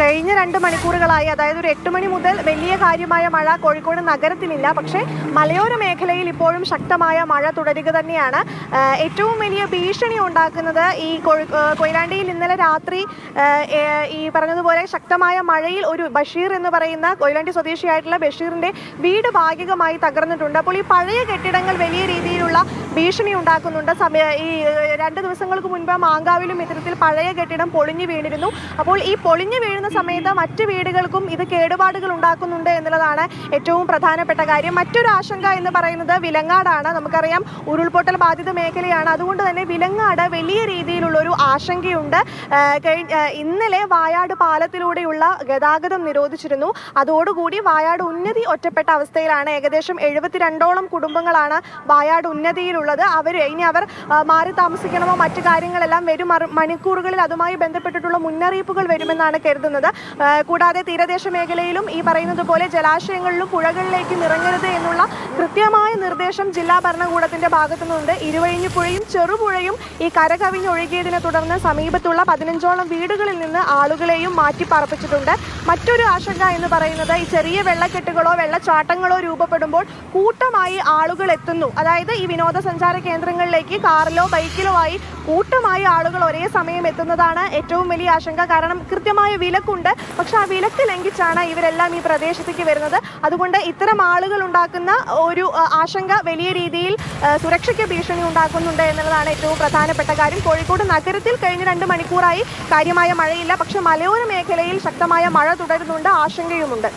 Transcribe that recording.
കഴിഞ്ഞ രണ്ട് മണിക്കൂറുകളായി അതായത് ഒരു എട്ട് മണി മുതൽ വലിയ കാര്യമായ മഴ കോഴിക്കോട് നഗരത്തിലില്ല. പക്ഷേ മലയോര മേഖലയിൽ ഇപ്പോഴും ശക്തമായ മഴ തുടരുക തന്നെയാണ്. ഏറ്റവും വലിയ ഭീഷണി ഉണ്ടാക്കുന്നത് ഈ കൊയിലാണ്ടിയിൽ ഇന്നലെ രാത്രി ഈ പറഞ്ഞതുപോലെ ശക്തമായ മഴയിൽ ഒരു ബഷീർ എന്ന് പറയുന്ന കൊയിലാണ്ടി സ്വദേശിയായിട്ടുള്ള ബഷീറിന്റെ വീട് ഭാഗികമായി തകർന്നിട്ടുണ്ട്. അപ്പോൾ ഈ പഴയ കെട്ടിടങ്ങൾ വലിയ രീതിയിലുള്ള ഭീഷണി ഉണ്ടാക്കുന്നുണ്ട്. സമയ ഈ രണ്ട് ദിവസങ്ങൾക്ക് മുൻപ് മാങ്കാവിലും ഇത്തരത്തിൽ പഴയ കെട്ടിടം പൊളിഞ്ഞു വീണിരുന്നു. അപ്പോൾ ഈ പൊളിഞ്ഞു വീഴുന്ന സമയത്ത് മറ്റ് വീടുകൾക്കും ഇത് കേടുപാടുകൾ ഉണ്ടാക്കുന്നുണ്ട് എന്നുള്ളതാണ് ഏറ്റവും പ്രധാനപ്പെട്ട കാര്യം. മറ്റൊരു ആശങ്ക എന്ന് പറയുന്നത് വിലങ്ങാടാണ്. നമുക്കറിയാം ഉരുൾപൊട്ടൽ ബാധിത മേഖലയാണ്. അതുകൊണ്ട് തന്നെ വിലങ്ങാട് വലിയ രീതിയിലുള്ള ഒരു ആശങ്കയുണ്ട് ഇന്നലെ വായാട് പാലത്തിലൂടെയുള്ള ഗതാഗതം നിരോധിച്ചിരുന്നു. അതോടുകൂടി വായാട് ഉന്നതി ഒറ്റപ്പെട്ട അവസ്ഥയിലാണ്. ഏകദേശം എഴുപത്തിരണ്ടോളം കുടുംബങ്ങളാണ് വായാട് ഉന്നതിയിലുള്ളത്. അവർ ഇനി അവർ മാറി താമസിക്കണമോ? മറ്റു കാര്യങ്ങളെല്ലാം വരും. മണിക്കൂറുകളിൽ അതുമായി ബന്ധപ്പെട്ടിട്ടുള്ള മുന്നറിയിപ്പുകൾ വരുമെന്നാണ് കരുതുന്നത്. ആ, കൂടാതെ തീരദേശ മേഖലയിലും ഈ പറയുന്നത് പോലെ ജലാശയങ്ങളിലും പുഴകളിലേക്ക് ഇറങ്ങരുത് എന്നുള്ള കൃത്യമായ നിർദ്ദേശം ജില്ലാ ഭരണകൂടത്തിന്റെ ഭാഗത്തുനിന്നുണ്ട്. ഇരുവഴിഞ്ഞു ഇരുവഴിഞ്ഞുപുഴയും ചെറുപുഴയും ഈ കരകവിഞ്ഞൊഴുകിയതിനെ തുടർന്ന് സമീപത്തുള്ള പതിനഞ്ചോളം വീടുകളിൽ നിന്ന് ആളുകളെയും മാറ്റിപ്പാർപ്പിച്ചിട്ടുണ്ട്. മറ്റൊരു ആശങ്ക എന്ന് പറയുന്നത് ഈ ചെറിയ വെള്ളക്കെട്ടുകളോ വെള്ളച്ചാട്ടങ്ങളോ രൂപപ്പെടുമ്പോൾ കൂട്ടമായി ആളുകൾ എത്തുന്നു. അതായത് ഈ വിനോദസഞ്ചാര കേന്ദ്രങ്ങളിലേക്ക് കാറിലോ ബൈക്കിലോ ആയി കൂട്ടമായി ആളുകൾ ഒരേ സമയം എത്തുന്നതാണ് ഏറ്റവും വലിയ ആശങ്ക. കാരണം കൃത്യമായ വിലക്കുണ്ട് പക്ഷെ ആ വിലക്ക് ലംഘിച്ചാണ് ഇവരെല്ലാം ഈ പ്രദേശത്തേക്ക് വരുന്നത്. അതുകൊണ്ട് ഇത്തരം ആളുകൾ ഉണ്ടാക്കുന്ന ഒരു ആശങ്ക വലിയ രീതിയിൽ സുരക്ഷയ്ക്ക് ഭീഷണി ഉണ്ടാക്കുന്നുണ്ട് എന്നുള്ളതാണ് ഏറ്റവും പ്രധാനപ്പെട്ട കാര്യം. കോഴിക്കോട് നഗരത്തിൽ കഴിഞ്ഞ രണ്ട് മണിക്കൂറായി കാര്യമായ മഴയില്ല. പക്ഷെ മലയോര മേഖലയിൽ ശക്തമായ മഴ തുടരുന്നുണ്ട്. ആശങ്കയുമുണ്ട്.